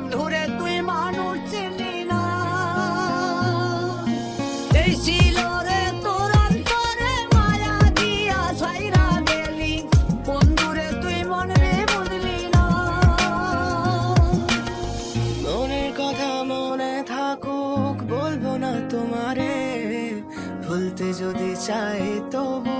বন্ধুরে, তুই মানুষ চিনলি না। এই ছিল রে দিয়া গেলি। তুই না। কথা মনে থাকুক না তোমারে। ভুলতে যদি চাই তবু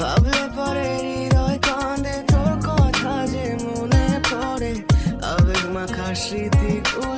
ভাবলে পরে হৃদয় কাঁদে তোর কথা যে মনে পড়ে। আবেগ মাখা স্মৃতিগুলো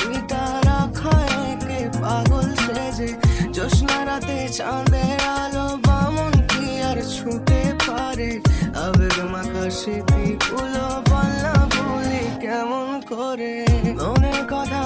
রাতে চাঁদের আলো, বামন কি আর ছুটে পারে? আবেগ মাখা স্মৃতিগুলো বললা বলি কেমন করে? মনের কথা